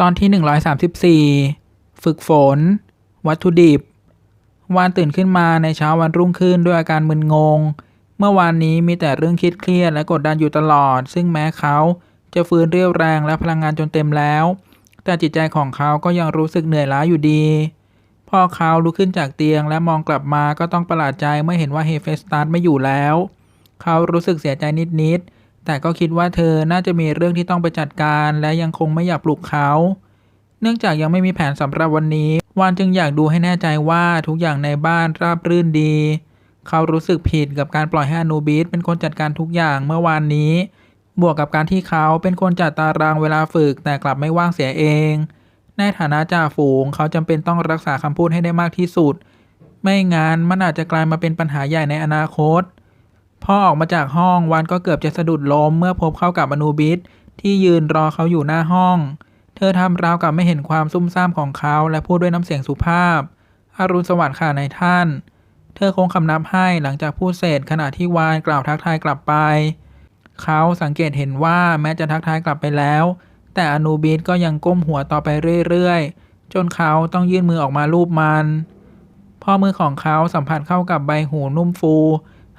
ตอนที่ 134 ฝึกฝน วัตถุดิบ วานตื่นขึ้นมาในเช้าวันรุ่งขึ้นด้วยอาการมึนงง เมื่อวานนี้มีแต่เรื่องคิดเครียดและกดดันอยู่ตลอด ซึ่งแม้เขาจะฟื้นเรี่ยวแรงและพลังงานจนเต็มแล้ว แต่จิตใจของเขาก็ยังรู้สึกเหนื่อยล้าอยู่ดีพอเขาลุกขึ้นจากเตียงและมองกลับมาก็ต้องประหลาดใจเมื่อเห็นว่าเฮเฟสตัสไม่อยู่แล้ว เขารู้สึกเสียใจนิดๆ แต่ก็คิดว่าเธอน่าจะมีเรื่องที่ต้องไปจัดการและยังคงไม่อยากปลุกเขา เนื่องจากยังไม่มีแผนสำหรับวันนี้ วานจึงอยากดูให้แน่ใจว่าทุกอย่างในบ้านราบรื่นดี เขารู้สึกผิดกับการปล่อยให้อนูบิสเป็นคนจัดการทุกอย่างเมื่อวานนี้ บวกกับการที่เขาเป็นคนจัดตารางเวลาฝึกแต่กลับไม่ว่างเสียเอง ในฐานะจ่าฝูงเขาจำเป็นต้องรักษาคำพูดให้ได้มากที่สุด ไม่งั้นมันอาจจะกลายมาเป็นปัญหาใหญ่ในอนาคต พอออกมาจากห้องวานก็เกือบจะสะดุดล้มเมื่อพบเข้ากับอนูบิสที่ยืนรอเขาอยู่หน้าห้อง เธอทำราวกับไม่เห็นความซุ่มซ่ามของเขาและพูดด้วยน้ำเสียงสุภาพอารุณสวัสดิ์ค่ะนายท่าน เธอคงคำนับให้หลังจากพูดเสร็จขณะที่วานกล่าวทักทายกลับไป เขาสังเกตเห็นว่าแม้จะทักทายกลับไปแล้ว แต่อนูบิสก็ยังก้มหัวต่อไปเรื่อยๆ จนเขาต้องยื่นมือออกมาลูบมัน พอมือของเขาสัมผัสเข้ากับใบหูนุ่มฟู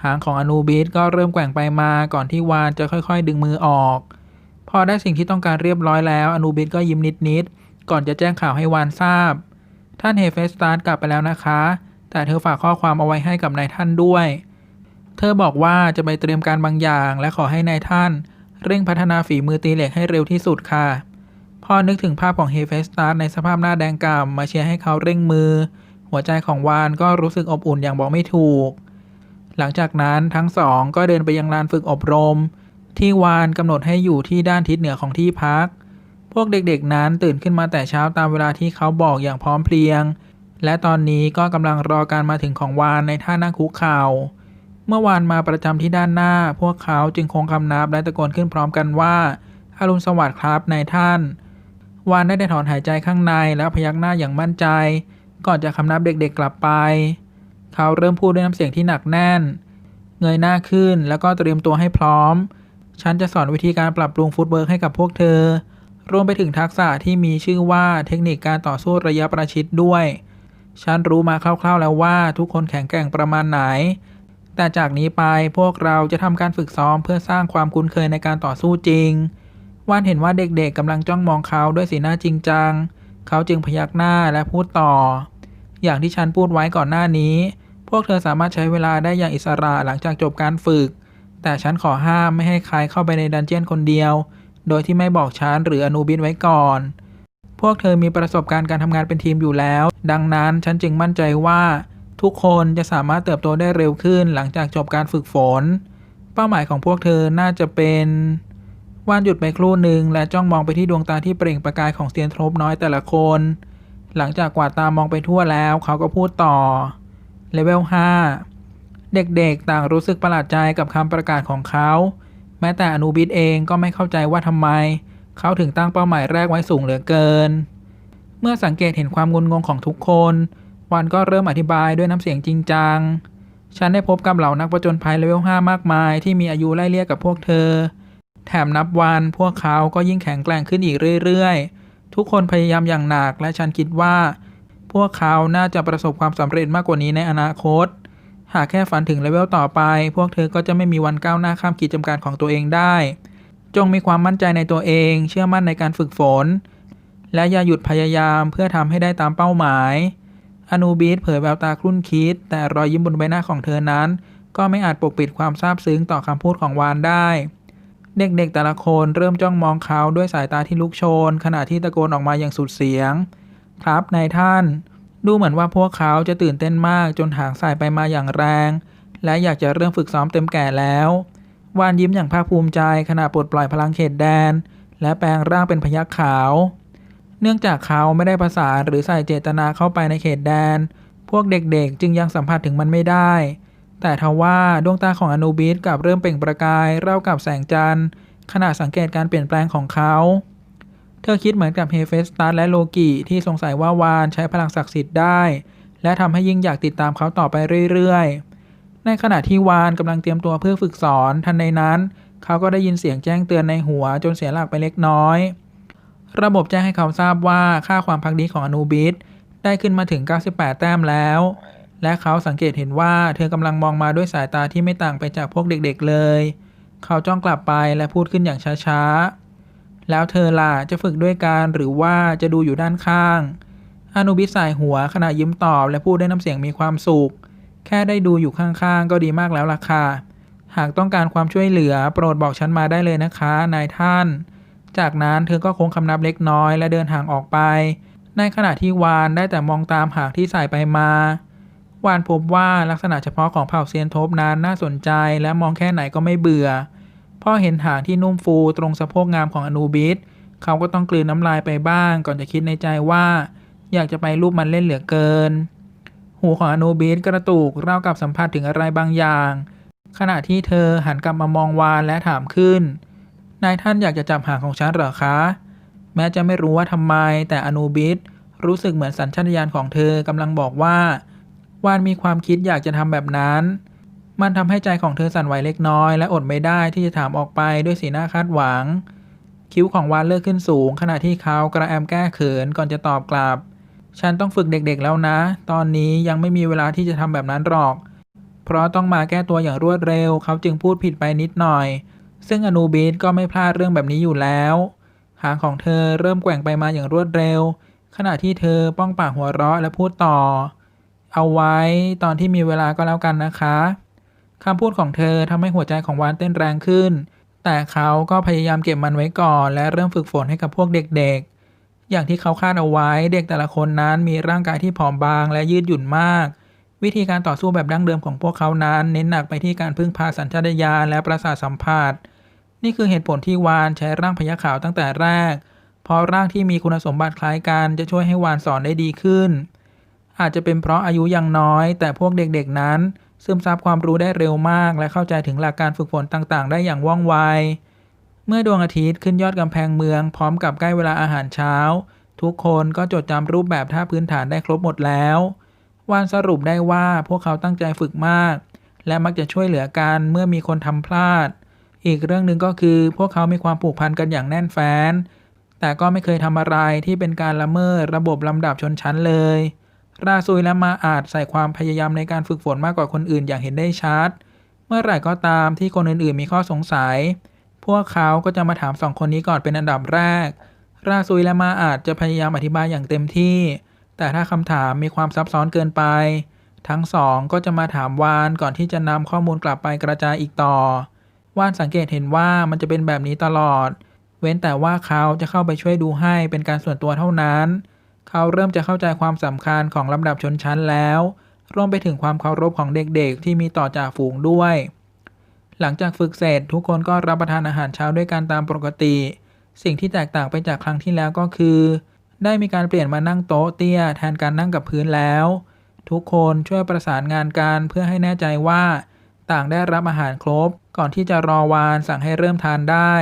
หางของอนูบิสก็เริ่มแกว่งไปมาก่อนที่วานจะค่อย ๆ ดึงมือออก พอได้สิ่งที่ต้องการเรียบร้อยแล้วอนูบิสก็ยิ้มนิดๆก่อนจะแจ้งข่าวให้วานทราบ ท่านเฮเฟสตาร์กลับไปแล้วนะคะ แต่เธอฝากข้อความเอาไว้ให้กับนายท่านด้วย เธอบอกว่าจะไปเตรียมการบางอย่าง และขอให้นายท่าน เร่งพัฒนาฝีมือตีเหล็กให้เร็วที่สุดค่ะพอนึกถึงภาพของเฮเฟสตาร์ในสภาพหน้าแดงก่ำมาเชียร์ให้เขาเร่งมือ หัวใจของวานก็รู้สึกอบอุ่นอย่างบอกไม่ถูก หลังจากนั้นทั้งสองก็เดินไปยังลานฝึกอบรม ที่วานกำหนดให้อยู่ที่ด้านทิศเหนือของที่พัก พวกเด็กๆนั้นตื่นขึ้นมาแต่เช้าตามเวลาที่เขาบอกอย่างพร้อมเพรียง และตอนนี้ก็กำลังรอการมาถึงของวานในท่านั่งคุกเข่า เมื่อวานมาประจำที่ด้านหน้า พวกเขาจึงคงคำนับและตะโกนขึ้นพร้อมกันว่าอารุณสวัสดิ์ครับนายท่าน วานได้ได้ถอนหายใจข้างในแล้วพยักหน้าอย่างมั่นใจ ก่อนจะคำนับเด็กๆกลับไป เขาเริ่มพูดด้วยน้ำเสียงที่หนักแน่น เงยหน้าขึ้นแล้วก็เตรียมตัวให้พร้อม ฉันจะสอนวิธีการปรับปรุงฟุตเวิร์กให้กับพวกเธอ รวมไปถึงทักษะที่มีชื่อว่าเทคนิคการต่อสู้ระยะประชิดด้วย ฉันรู้มาคร่าวๆแล้วว่าทุกคนแข็งแกร่งประมาณไหน แต่จากนี้ไปพวกเราจะทำการฝึกซ้อมเพื่อสร้างความคุ้นเคยในการต่อสู้จริงว่านเห็นว่าเด็กๆกำลังจ้องมองเขาด้วยสีหน้าจริงจัง เขาจึงพยักหน้าและพูดต่อ อย่างที่ฉันพูดไว้ก่อนหน้านี้ พวกเธอสามารถใช้เวลาได้อย่างอิสระหลังจากจบการฝึก แต่ฉันขอห้ามไม่ให้ใครเข้าไปในดันเจียนคนเดียว โดยที่ไม่บอกฉันหรืออนูบินไว้ก่อน พวกเธอมีประสบการณ์การทำงานเป็นทีมอยู่แล้ว ดังนั้นฉันจึงมั่นใจว่า ทุกคนจะสามารถเติบโตได้เร็วขึ้นหลังจากจบการฝึกฝน เป้าหมายของพวกเธอน่าจะเป็นวานหยุดไปครู่หนึ่งและจ้องมองไปที่ดวงตาที่เปล่งประกายของเซียนทรบน้อยแต่ละคน หลังจากกวาดตามองไปทั่วแล้วเขาก็พูดต่อ เลเวล 5 เด็กๆ ต่างรู้สึกประหลาดใจกับคำประกาศของเขา แม้แต่อนูบิสเองก็ไม่เข้าใจว่าทำไม เขาถึงตั้งเป้าหมายแรกไว้สูงเหลือเกิน เมื่อสังเกตเห็นความงุนงงของทุกคน วันก็เริ่มอธิบายด้วยน้ำเสียงจริงจัง ฉันได้พบกับเหล่านักประจนภัยเลเวล 5 มากมายที่มีอายุไล่เลี่ยกับพวกเธอ แถมนับวันพวกเขาก็ยิ่งแข็งแกร่งขึ้นอีกเรื่อยๆ ทุกคนพยายามอย่างหนักและฉันคิดว่า พวกเขาน่าจะประสบความสำเร็จมากกว่านี้ในอนาคต หากแค่ฝันถึงเลเวลต่อไป พวกเธอก็จะไม่มีวันก้าวหน้าข้ามขีดจำกัดของตัวเองได้ จงมีความมั่นใจในตัวเอง เชื่อมั่นในการฝึกฝน และอย่าหยุดพยายามเพื่อทำให้ได้ตามเป้าหมาย อนูบิสเผยแววตาครุ่นคิด แต่รอยยิ้มบนใบหน้าของเธอนั้น ก็ไม่อาจปกปิดความซาบซึ้งต่อคำพูดของวานได้เด็กๆ แต่ละคนเริ่มจ้องมองเขาด้วยสายตาที่ลุกโชน ขณะที่ตะโกนออกมาอย่างสุดเสียง ครับนายท่าน ดูเหมือนว่าพวกเขาจะตื่นเต้นมากจนหางสายไปมาอย่างแรง และอยากจะเริ่มฝึกซ้อมเต็มแก่แล้ววานยิ้มอย่างภาคภูมิใจขณะปลดปล่อยพลังเขตแดน และแปลงร่างเป็นพยัคขาว เนื่องจากเขาไม่ได้ประสานหรือใส่เจตนาเข้าไปในเขตแดน พวกเด็กๆ จึงยังสัมผัสถึงมันไม่ได้ แต่ทว่าดวงตาของอนูบิสกลับเริ่มเปล่งประกายเร่ากับแสงจันทร์ขณะสังเกตการเปลี่ยนแปลงของเขา เธอคิดเหมือนกับเฮเฟสตัสและโลกิที่สงสัยว่าวานใช้พลังศักดิ์สิทธิ์ได้ และทำให้ยิ่งอยากติดตามเขาต่อไปเรื่อยๆ ในขณะที่วานกำลังเตรียมตัวเพื่อฝึกสอนทันในนั้น เขาก็ได้ยินเสียงแจ้งเตือนในหัวจนเสียหลักไปเล็กน้อย ระบบแจ้งให้เขาทราบว่าค่าความพักดีของอนูบิสได้ขึ้นมาถึง 98 แต้มแล้ว และเขาสังเกตเห็นว่าเธอกำลังมองมาด้วยสายตาที่ไม่ต่างไปจากพวกเด็กๆเลย เขาจ้องกลับไปและพูดขึ้นอย่างช้าๆ แล้วเธอล่ะจะฝึกด้วยกันหรือว่าจะดูอยู่ด้านข้าง อนุบิสสายหัวขณะยิ้มตอบและพูดด้วยน้ำเสียงมีความสุข แค่ได้ดูอยู่ข้างๆ ก็ดีมากแล้วล่ะค่ะ หากต้องการความช่วยเหลือโปรดบอกฉันมาได้เลยนะคะ นายท่าน จากนั้นเธอก็คงคำนับเล็กน้อยและเดินห่างออกไป ในขณะที่วานได้แต่มองตามหากที่สายไปมาวานพบว่าลักษณะเฉพาะของเผ่าเซียนทบนั้นน่าสนใจและมองแค่ไหนก็ไม่เบื่อ พอเห็นหางที่นุ่มฟูตรงสะโพกงามของอนูบิสเขาก็ต้องกลืนน้ำลายไปบ้าง ก่อนจะคิดในใจว่า อยากจะไปรูปมันเล่นเหลือเกิน หูของอนูบิสกระตุกราวกับสัมผัสถึงอะไรบางอย่าง ขณะที่เธอหันกลับมามองวานและถามขึ้น นายท่านอยากจะจับหางของฉันเหรอคะ แม้จะไม่รู้ว่าทำไม แต่อนูบิสรู้สึกเหมือนสัญชาตญาณของเธอกำลังบอกว่าวานมีความคิดอยากจะทำแบบนั้น มันทำให้ใจของเธอสั่นไหวเล็กน้อย และอดไม่ได้ที่จะถามออกไปด้วยสีหน้าคาดหวัง คิ้วของวานเลิกขึ้นสูง ขณะที่เขากระแอมแก้เขินก่อนจะตอบกลับ ฉันต้องฝึกเด็กๆแล้วนะ ตอนนี้ยังไม่มีเวลาที่จะทำแบบนั้นหรอก เพราะต้องมาแก้ตัวอย่างรวดเร็ว เขาจึงพูดผิดไปนิดหน่อย ซึ่งอนูบิสก็ไม่พลาดเรื่องแบบนี้อยู่แล้วหางของเธอเริ่มแกว่งไปมาอย่างรวดเร็ว ขณะที่เธอป้องปากหัวเราะและพูดต่อ เอาไว้ตอนที่มีเวลาก็แล้วกันนะคะ คำพูดของเธอทำให้หัวใจของวานเต้นแรงขึ้น แต่เขาก็พยายามเก็บมันไว้ก่อน และเริ่มฝึกฝนให้กับพวกเด็กๆ อย่างที่เขาคาดเอาไว้เด็กแต่ละคนนั้นมีร่างกายที่ผอมบางและยืดหยุ่นมาก วิธีการต่อสู้แบบดั้งเดิมของพวกเขานั้น เน้นหนักไปที่การพึ่งพาสัญชาตญาณและประสาทสัมผัส นี่คือเหตุผลที่วานใช้ร่างพญาขาวตั้งแต่แรก เพราะร่างที่มีคุณสมบัติคล้ายกันจะช่วยให้วานสอนได้ดีขึ้น อาจจะเป็นเพราะอายุยังน้อย แต่พวกเด็กๆนั้น ซึมซับความรู้ได้เร็วมาก และเข้าใจถึงหลักการฝึกฝนต่างๆ ได้อย่างว่องไว เมื่อดวงอาทิตย์ขึ้นยอดกำแพงเมือง พร้อมกับใกล้เวลาอาหารเช้า ทุกคนก็จดจำรูปแบบท่าพื้นฐานได้ครบหมดแล้ววานสรุปได้ว่าพวกเขาตั้งใจฝึกมาก และมักจะช่วยเหลือกันเมื่อมีคนทำพลาด อีกเรื่องหนึ่งก็คือพวกเขามีความผูกพันกันอย่างแน่นแฟ้น แต่ก็ไม่เคยทำอะไรที่เป็นการละเมิดระบบลำดับชนชั้นเลย ราซุยและมาอาจใส่ความพยายามในการฝึกฝนมากกว่าคนอื่นอย่างเห็นได้ชัด เมื่อไหร่ก็ตามที่คนอื่นๆมีข้อสงสัย พวกเขาก็จะมาถามสองคนนี้ก่อนเป็นอันดับแรก ราซุยและมาอาจจะพยายามอธิบายอย่างเต็มที่ แต่ถ้าคำถามมีความซับซ้อนเกินไป ทั้งสองก็จะมาถามวานก่อนที่จะนำข้อมูลกลับไปกระจายอีกต่อ วานสังเกตเห็นว่ามันจะเป็นแบบนี้ตลอด เว้นแต่ว่าเขาจะเข้าไปช่วยดูให้เป็นการส่วนตัวเท่านั้น เขาเริ่มจะเข้าใจความสำคัญของลำดับชนชั้นแล้ว รวมไปถึงความเคารพของเด็กๆ ที่มีต่อจาฝูงด้วย หลังจากฝึกเสร็จทุกคนก็รับประทานอาหารเช้าด้วยกันตามปกติ สิ่งที่แตกต่างไปจากครั้งที่แล้วก็คือ ได้มีการเปลี่ยนมานั่งโต๊ะเตี้ยแทนการนั่งกับพื้นแล้ว ทุกคนช่วยประสานงานกันเพื่อให้แน่ใจว่า ต่างได้รับอาหารครบ ก่อนที่จะรอวานสั่งให้เริ่มทานได้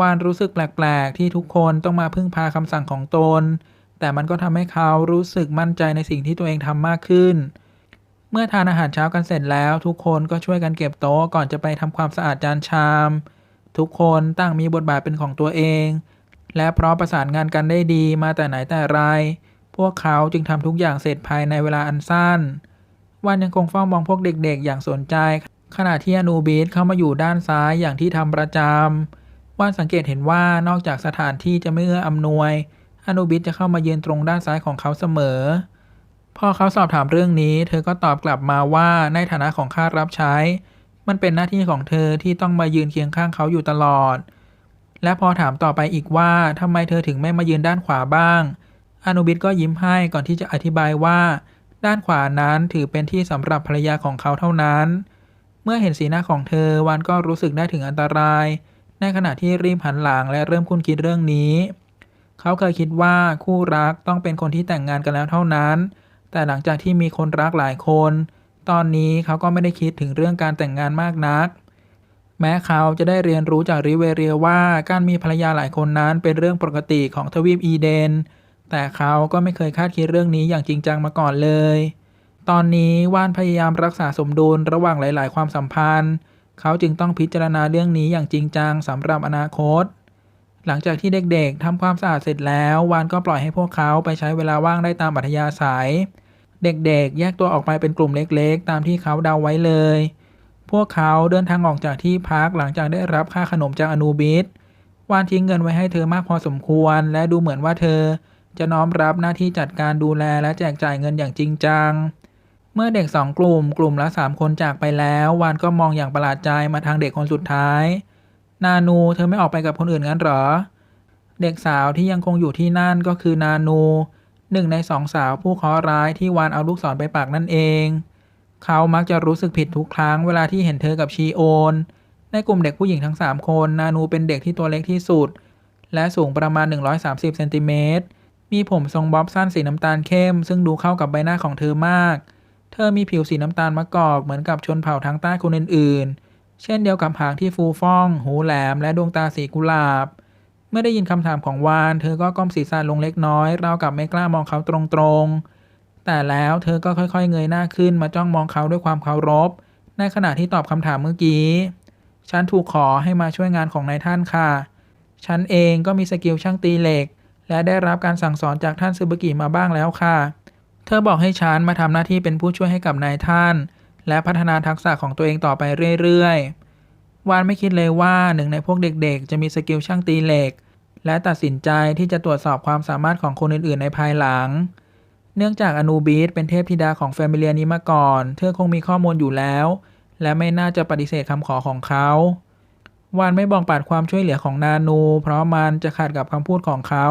วานรู้สึกแปลกๆ ที่ทุกคนต้องมาพึ่งพาคำสั่งของตน แต่มันก็ทำให้เขารู้สึกมั่นใจในสิ่งที่ตัวเองทำมากขึ้น เมื่อทานอาหารเช้ากันเสร็จแล้ว ทุกคนก็ช่วยกันเก็บโต๊ะก่อนจะไปทำความสะอาดจานชาม ทุกคนต่างมีบทบาทเป็นของตัวเอง และเพราะประสานงานกันได้ดีมาแต่ไหนแต่ไร พวกเขาจึงทำทุกอย่างเสร็จภายในเวลาอันสั้น วันยังคงเฝ้ามองพวกเด็กๆ อย่างสนใจ ขณะที่อนูบิสเข้ามาอยู่ด้านซ้ายอย่างที่ทำประจำวันสังเกตเห็นว่านอกจากสถานที่จะไม่เอื้ออำนวย อนูบิสจะเข้ามายืนตรงด้านซ้ายของเขาเสมอ พอเขาสอบถามเรื่องนี้ เธอก็ตอบกลับมาว่าในฐานะของข้ารับใช้ มันเป็นหน้าที่ของเธอที่ต้องมายืนเคียงข้างเขาอยู่ตลอด และพอถามต่อไปอีกว่าทำไมเธอถึงไม่มายืนด้านขวาบ้าง อนุบิสก็ยิ้มให้ก่อนที่จะอธิบายว่า ด้านขวานั้นถือเป็นที่สำหรับภรรยาของเขาเท่านั้น เมื่อเห็นสีหน้าของเธอวานก็รู้สึกได้ถึงอันตราย ในขณะที่รีบหันหลังและเริ่มคุ้นคิดเรื่องนี้ เขาเคยคิดว่าคู่รักต้องเป็นคนที่แต่งงานกันแล้วเท่านั้น แต่หลังจากที่มีคนรักหลายคน ตอนนี้เขาก็ไม่ได้คิดถึงเรื่องการแต่งงานมากนัก แม้เขาจะได้เรียนรู้จากริเวเรียว่าการมีภรรยาหลายคนนั้นเป็นเรื่องปกติของทวีปอีเดน แต่เขาก็ไม่เคยคาดคิดเรื่องนี้อย่างจริงจังมาก่อนเลย ตอนนี้ว่านพยายามรักษาสมดุลระหว่างหลาย ๆ ความสัมพันธ์ เขาจึงต้องพิจารณาเรื่องนี้อย่างจริงจังสำหรับอนาคต หลังจากที่เด็กๆทำความสะอาดเสร็จแล้ว วานก็ปล่อยให้พวกเขาไปใช้เวลาว่างได้ตามอัธยาศัย เด็กๆ แยกตัวออกไปเป็นกลุ่มเล็กๆ ตามที่เขาเดาไว้เลย พวกเขาเดินทางออกจากที่พักหลังจากได้รับค่าขนมจากอนูบิสวานทิ้งเงินไว้ให้เธอมากพอสมควร และดูเหมือนว่าเธอจะน้อมรับหน้าที่จัดการดูแลและแจกจ่ายเงินอย่างจริงจัง เมื่อเด็กสองกลุ่มกลุ่มละสามคนจากไปแล้ว วานก็มองอย่างประหลาดใจมาทางเด็กคนสุดท้าย นานูเธอไม่ออกไปกับคนอื่นงั้นเหรอ เด็กสาวที่ยังคงอยู่ที่นั่นก็คือนานู หนึ่งในสองสาวผู้เคราะห์ร้ายที่วานเอาลูกศรไปปากนั่นเอง เขามักจะรู้สึกผิดทุกครั้งเวลาที่เห็นเธอกับชีโอน ในกลุ่มเด็กผู้หญิงทั้ง 3 คน นานูเป็นเด็กที่ตัวเล็กที่สุด และสูงประมาณ 130เซนติเมตร มีผมทรงบ๊อบสั้นสีน้ำตาลเข้ม ซึ่งดูเข้ากับใบหน้าของเธอมาก เธอมีผิวสีน้ำตาลมะกอกเหมือนกับชนเผ่าทางใต้คนอื่นๆ เช่นเดียวกับหางที่ฟูฟ่อง หูแหลม และดวงตาสีกุหลาบ เมื่อได้ยินคำถามของวาน เธอก็ก้มศีรษะลงเล็กน้อย ราวกับไม่กล้ามองเขาตรงๆ แต่แล้วเธอก็ค่อยๆ เงยหน้าขึ้นมาจ้องมองเขาด้วยความเคารพ ในขณะที่ตอบคำถามเมื่อกี้ ฉันถูกขอให้มาช่วยงานของนายท่านค่ะ ฉันเองก็มีสกิลช่างตีเหล็ก และได้รับการสั่งสอนจากท่านซูบกิมาบ้างแล้วค่ะ เธอบอกให้ฉันมาทำหน้าที่เป็นผู้ช่วยให้กับนายท่าน และพัฒนาทักษะของตัวเองต่อไปเรื่อยๆ วานไม่คิดเลยว่าหนึ่งในพวกเด็กๆ จะมีสกิลช่างตีเหล็ก และตัดสินใจที่จะตรวจสอบความสามารถของคนอื่นๆ ในภายหลัง เนื่องจากอนูบิสเป็นเทพธิดาของแฟมิเลียนี้มาก่อน เธอคงมีข้อมูลอยู่แล้ว และไม่น่าจะปฏิเสธคำขอของเขา วานไม่บอกปัดความช่วยเหลือของนานู เพราะมันจะขัดกับคำพูดของเขา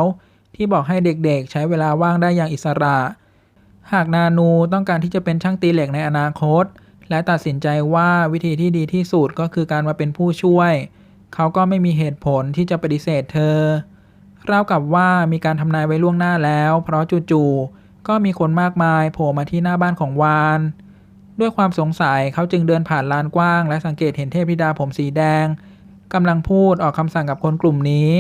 ที่บอกให้เด็กๆ ใช้เวลาว่างได้อย่างอิสระ หากนานูต้องการที่จะเป็นช่างตีเหล็กในอนาคต และตัดสินใจว่าวิธีที่ดีที่สุดก็คือการมาเป็นผู้ช่วย เขาก็ไม่มีเหตุผลที่จะปฏิเสธเธอราวกับว่ามีการทำนายไว้ล่วงหน้าแล้ว เพราะจู่ๆก็มีคนมากมายโผล่มาที่หน้าบ้านของวาน ด้วยความสงสัยเขาจึงเดินผ่านลานกว้าง และสังเกตเห็นเทพธิดาผมสีแดงกำลังพูดออกคำสั่งกับคนกลุ่มนี้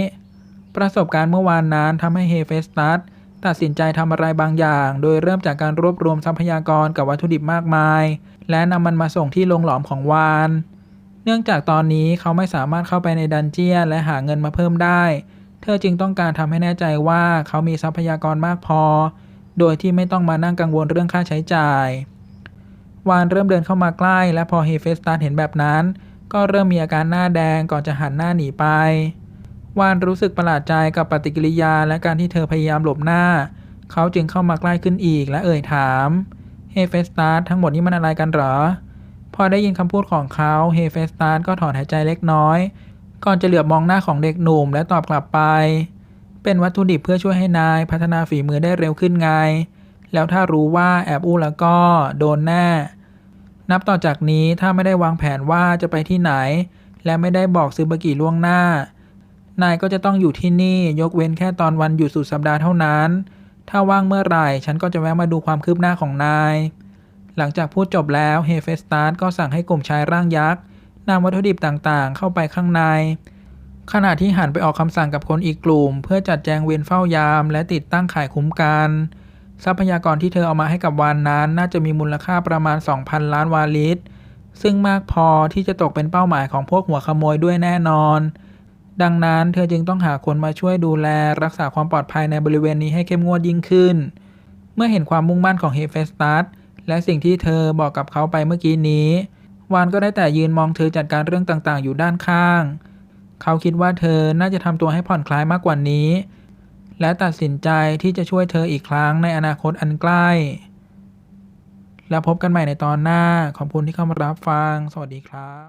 ประสบการณ์เมื่อวานนั้นทำให้เฮเฟสตัสตัดสินใจทำอะไรบางอย่าง โดยเริ่มจากการรวบรวมทรัพยากรกับวัตถุดิบมากมาย และนำมันมาส่งที่โรงหลอมของวาน เนื่องจากตอนนี้เขาไม่สามารถเข้าไปในดันเจียนและหาเงินมาเพิ่มได้ เธอจึงต้องการทำให้แน่ใจว่าเขามีทรัพยากรมากพอ โดยที่ไม่ต้องมานั่งกังวลเรื่องค่าใช้จ่าย วานเริ่มเดินเข้ามาใกล้ และพอเฮเฟสตัสเห็นแบบนั้น ก็เริ่มมีอาการหน้าแดงก่อนจะหันหน้าหนีไป วานรู้สึกประหลาดใจกับปฏิกิริยาและการที่เธอพยายามหลบหน้า เขาจึงเข้ามาใกล้ขึ้นอีกและเอ่ยถาม เฮเฟสตัสทั้งหมดนี้มันอะไรกันเหรอ พอได้ยินคำพูดของเขาเฮเฟสตัสก็ถอนหายใจเล็กน้อย ก่อนจะเหลือบมองหน้าของเด็กหนุ่มและตอบกลับไป เป็นวัตถุดิบเพื่อช่วยให้นายพัฒนาฝีมือได้เร็วขึ้นไง แล้วถ้ารู้ว่าแอบอู้แล้วก็โดนแน่ นับต่อจากนี้ถ้าไม่ได้วางแผนว่าจะไปที่ไหน และไม่ได้บอกซื้อบากิล่วงหน้า นายก็จะต้องอยู่ที่นี่ยกเว้นแค่ตอนวันหยุดสุดสัปดาห์เท่านั้น ถ้าว่างเมื่อไหร่ ฉันก็จะแวะมาดูความคืบหน้าของนาย หลังจากพูดจบแล้วเฮเฟสตัสก็สั่งให้กลุ่มชายร่างยักษ์นำวัตถุดิบต่างๆ เข้าไปข้างใน ขณะที่หันไปออกคำสั่งกับคนอีกกลุ่ม เพื่อจัดแจงเวรเฝ้ายาม และติดตั้งข่ายคุ้มกัน ทรัพยากรที่เธอเอามาให้กับวานนั้นน่าจะมีมูลค่าประมาณ 2,000 ล้านวาลิตซึ่งมากพอที่จะตกเป็นเป้าหมายของพวกหัวขโมยด้วยแน่นอน ดังนั้นเธอจึงต้องหาคนมาช่วยดูแลรักษาความปลอดภัยในบริเวณนี้ให้เข้มงวดยิ่งขึ้น เมื่อเห็นความมุ่งมั่นของเฮเฟสตัสและสิ่งที่เธอบอกกับเขาไปเมื่อกี้นี้ วานก็ได้แต่ยืนมองเธอจัดการเรื่องต่างๆ อยู่ด้านข้าง เขาคิดว่าเธอน่าจะทำตัวให้ผ่อนคลายมากกว่านี้ และตัดสินใจที่จะช่วยเธออีกครั้งในอนาคตอันใกล้ แล้วพบกันใหม่ในตอนหน้าขอบคุณที่เข้ามารับฟัง สวัสดีครับ